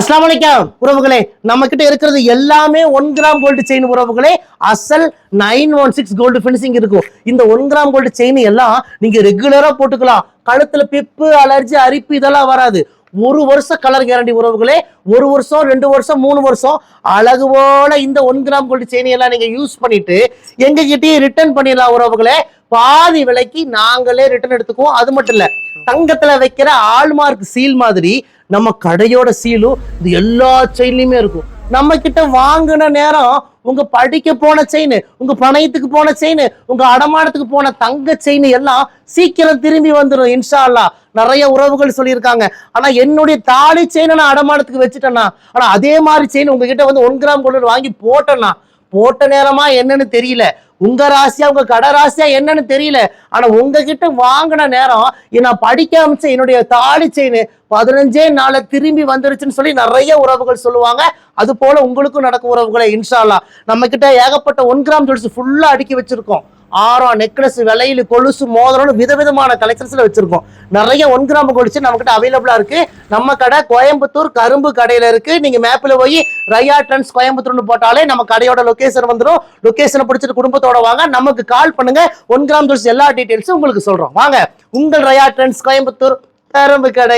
அஸ்லாம் வலைக்கம் உறவுகளே நம்ம கிட்ட இருக்கிறது எல்லாமே ஒன் கிராம் கோல்டு செயின் உறவுகளே. அசல் nine one six gold finishing இருக்கும். இந்த ஒன் கிராம் கோல்டு செயின் எல்லாம் நீங்க ரெகுலரா போட்டுக்கலாம். கழுத்துல பிப்பு அலர்ஜி அரிப்பு இதெல்லாம் வராது. ஒரு வருஷம் கலர் கேரண்டி உறவுகளே ஒரு வருஷம் ரெண்டு வருஷம் மூணு வருஷம் அழகு போல இந்த ஒன் கிராம் கோல்டு செயின் எல்லாம் நீங்க யூஸ் பண்ணிட்டு எங்க கிட்டயே ரிட்டர்ன் பண்ணிடலாம் உறவுகளே. பாதி விலைக்கு நாங்களே ரிட்டர்ன் எடுத்துக்குவோம். அது மட்டும் இல்லை தங்கத்துல வைக்கிற ஆள்மார்க் சீல் மாதிரி நம்ம கடையோட சீலும் இது எல்லா செயின்லயுமே இருக்கும். நம்ம கிட்ட வாங்கின நேரம் உங்க படிக்க போன செயின் உங்க பணயத்துக்கு போன செயின் உங்க அடமானத்துக்கு போன தங்க செயின் எல்லாம் சீக்கிரம் திரும்பி வந்துடும் இன்ஷா நிறைய உறவுகள் சொல்லியிருக்காங்க. ஆனா என்னுடைய தாலி செயினை நான் அடமானத்துக்கு வச்சுட்டேன்னா ஆனா அதே மாதிரி செயின் உங்ககிட்ட வந்து ஒன் கிராம் கொண்டு வாங்கி போட்டேன்னா போட்ட நேரமா என்னன்னு தெரியல. உங்க ராசியா உங்க கடை ராசியா என்னன்னு தெரியல. ஆனா உங்ககிட்ட வாங்கின நேரம் நான் படிக்க அமைச்ச என்னுடைய தாலி செயின் பதினஞ்சே நாளை திரும்பி வந்துருச்சுன்னு சொல்லி நிறைய உறவுகள் சொல்லுவாங்க. அது போல உங்களுக்கும் நடக்கும் உறவுகளை இன்ஷால்லா நம்ம கிட்ட ஏகப்பட்ட ஒன் கிராம் ஜுவல்ஸ் ஃபுல்லா அடுக்கி வச்சிருக்கோம். ஆரம் நெக்லஸ் விலையில் கொலுசு மோதிரம்னு விதவிதமான கலெக்ஷன்ஸில் வச்சுருக்கோம். நிறைய ஒன் கிராம் கொலுசு நம்மக்கிட்ட அவைலபிளாக இருக்குது நம்ம கடை கோயம்புத்தூர் கரும்பு கடையில் இருக்குது நீங்கள் மேப்பில் போய் ரயா ட்ரெண்ட்ஸ் கோயம்புத்தூர்னு போட்டாலே நம்ம கடையோட லொக்கேஷன் வந்துடும் லொக்கேஷனை பிடிச்சிட்டு குடும்பத்தோட வாங்க. நமக்கு கால் பண்ணுங்கள் ஒன் கிராம் ஜுவல்ஸ் எல்லா டீட்டெயில்ஸும் உங்களுக்கு சொல்கிறோம் வாங்க. உங்கள் ரயா ட்ரெண்ட்ஸ் கோயம்புத்தூர் கரும்பு கடை